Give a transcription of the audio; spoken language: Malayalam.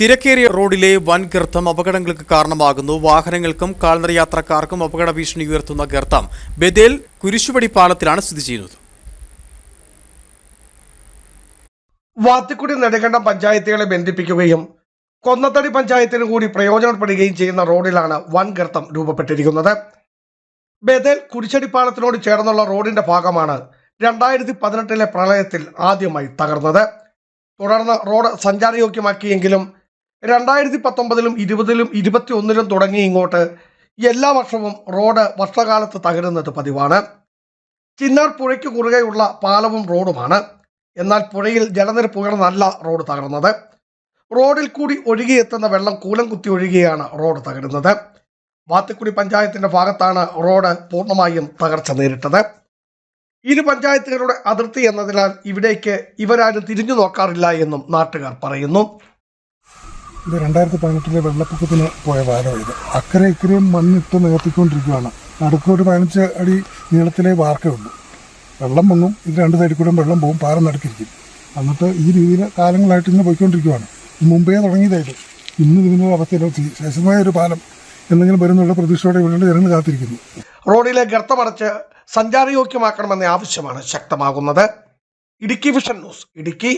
തിരക്കേറിയ റോഡിലെ വൻ ഗർത്തം അപകടങ്ങൾക്ക് കാരണമാകുന്നു. വാഹനങ്ങൾക്കും കാൽനട യാത്രക്കാർക്കും അപകട ഭീഷണി ഉയർത്തുന്ന ഗർത്തം. ബദേൽ കുരിശുപടി പാലത്തിലാണ് സ്ഥിതി ചെയ്യുന്നത്. വാത്തിക്കുടി നെടുങ്കണ്ടം പഞ്ചായത്തുകളെ ബന്ധിപ്പിക്കുകയും കൊന്നത്തടി പഞ്ചായത്തിന് കൂടി പ്രയോജനപ്പെടുകയും ചെയ്യുന്ന റോഡിലാണ് വൻ ഗർത്തം രൂപപ്പെട്ടിരിക്കുന്നത്. ബദൽ കുരിശടിപ്പാലത്തിനോട് ചേർന്നുള്ള റോഡിന്റെ ഭാഗമാണ് രണ്ടായിരത്തി പതിനെട്ടിലെ പ്രളയത്തിൽ ആദ്യമായി തകർന്നത്. തുടർന്ന് റോഡ് സഞ്ചാരയോഗ്യമാക്കിയെങ്കിലും രണ്ടായിരത്തി പത്തൊമ്പതിലും ഇരുപതിലും ഇരുപത്തി ഒന്നിലും തുടങ്ങി ഇങ്ങോട്ട് എല്ലാ വർഷവും റോഡ് വർഷകാലത്ത് തകരുന്നത് പതിവാണ്. ചിന്നാർ പുഴയ്ക്ക് കുറുകെയുള്ള പാലവും റോഡുമാണ്. എന്നാൽ പുഴയിൽ ജലനിരപ്പ് ഉയർന്നല്ല റോഡ് തകർന്നത്. റോഡിൽ കൂടി ഒഴുകിയെത്തുന്ന വെള്ളം കൂലം കുത്തി ഒഴുകിയാണ് റോഡ് തകരുന്നത്. വാത്തിക്കുടി പഞ്ചായത്തിന്റെ ഭാഗത്താണ് റോഡ് പൂർണമായും തകർച്ച നേരിട്ടത്. ഇരു പഞ്ചായത്തുകളുടെ അതിർത്തി എന്നതിനാൽ ഇവിടേക്ക് ഇവരാരും തിരിഞ്ഞു നോക്കാറില്ല എന്നും നാട്ടുകാർ പറയുന്നു. ഇത് രണ്ടായിരത്തി പതിനെട്ടിലെ വെള്ളപ്പൊക്കത്തിന് പോയ വാരമാണ് ഇത്. അക്കരെ ഇക്കരെയും മണ്ണിട്ട് നികത്തിക്കൊണ്ടിരിക്കുകയാണ്. നടുക്കൊരു പതിനഞ്ച് അടി നീളത്തിലെ വാർക്കയുള്ളൂ വെള്ളം പൊങ്ങും ഇത് രണ്ട് സൈഡിൽ കൂടെ വെള്ളം പോകും. പാറ നടുക്കിരിക്കും. എന്നിട്ട് ഈ രീതിയിൽ കാലങ്ങളായിട്ട് ഇങ്ങനെ പോയിക്കൊണ്ടിരിക്കുകയാണ് മുമ്പേ തുടങ്ങിയതായിട്ട്. ഇന്ന് ഇതിന്റെ അവസ്ഥയിൽ ശേഷമായ ഒരു പാലം എന്തെങ്കിലും വരുന്നുള്ള പ്രതീക്ഷയോടെ ഇവിടെ ജനങ്ങൾ കാത്തിരിക്കുന്നു. റോഡിലെ ഗർത്തമടച്ച് സഞ്ചാരയോഗ്യമാക്കണമെന്ന ആവശ്യമാണ് ശക്തമാകുന്നത്. Idukki vision news Idukki